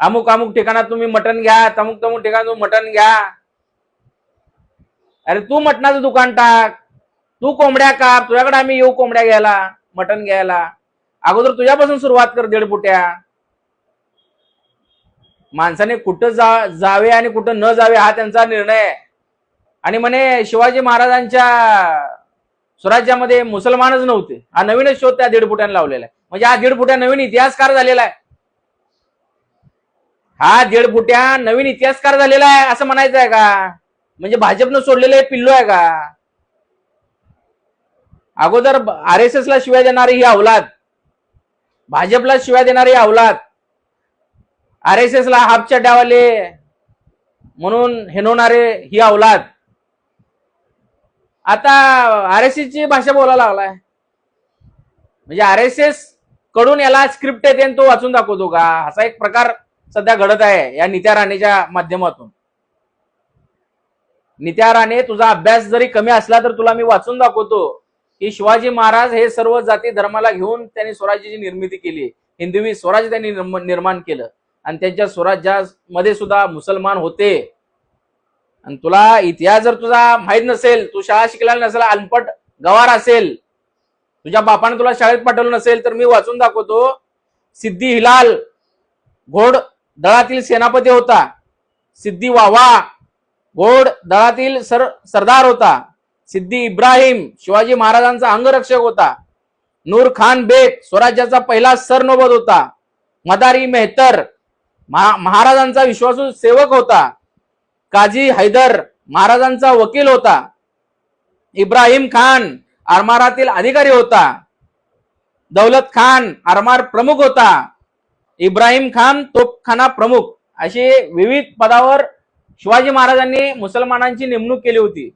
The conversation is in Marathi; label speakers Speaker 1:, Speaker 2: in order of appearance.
Speaker 1: अमुक अमुक ठिकाणात तुम्ही मटण घ्या तमुक तमुक ठिकाणात तुम्ही मटण घ्या. अरे तू मटणाचं दुकान टाक. तू कोंबड्या काप तुझ्याकडे आम्ही येऊ कोंबड्या घ्यायला मटण घ्यायला. अगोदर तुझ्यापासून सुरुवात कर दीडपुट्या. माणसाने कुठं जा जावे आणि कुठं न जावे हा त्यांचा निर्णय. आहे आणि म्हणे शिवाजी महाराजांच्या स्वराज्यामध्ये मुसलमानच नव्हते. हा नवीनच शोध त्या दीड दीडपुट्याने लावलेला आहे. म्हणजे हा दीड फुट्या नवीन इतिहासकार झालेला आहे. हा दीडपुट्या नवीन इतिहासकार झालेला आहे असं म्हणायचं आहे का? म्हणजे भाजपनं सोडलेलं हे पिल्लू आहे का? अगोदर आर एस एस ला शिवाय देणारी ही अवलाद. भाजपला शिवाय देणारी अवलाद. आर एस एस ला हापच्या डावाले म्हणून हेनवणारे ही अवलाद. आता आर एस ची भाषा बोलायला लागलाय. म्हणजे आर एस एसकडून याला स्क्रिप्ट येते आणि तो वाचून दाखवतो का? असा एक प्रकार सध्या घडत आहे या नित्या राणेच्या माध्यमातून. नित्या राणे तुझा अभ्यास जरी कमी असला तर तुला मी वाचून दाखवतो की शिवाजी महाराज हे सर्व जाती धर्माला घेऊन त्यांनी स्वराज्याची निर्मिती केली. हिंदवी स्वराज्य त्यांनी निर्माण केलं. आणि त्यांच्या स्वराज्यामध्ये सुद्धा मुसलमान होते. आणि तुला इतिहास जर तुझा माहीत नसेल तू शाळा शिकलेला नसेल अनपट गवार असेल तुझ्या बापाने तुला शाळेत पाठवलं नसेल तर मी वाचून दाखवतो. सिद्धी हिलाल घोड दळातील सेनापती होता. सिद्धी वावा. घोड दळातील सर सरदार होता. सिद्धी इब्राहिम शिवाजी महाराजांचा अंगरक्षक होता. नूर खान बेग स्वराज्याचा पहिला सरनोबत होता. मदारी मेहतर महा- महाराजांचा विश्वासू सेवक होता. काजी हैदर महाराजांचा वकील होता. इब्राहिम खान आरमारातील अधिकारी होता. दौलत खान आरमार प्रमुख होता. इब्राहिम खान तोपखाना प्रमुख अशी विविध पदावर शिवाजी महाराजांनी मुसलमानांची नेमणूक केली होती.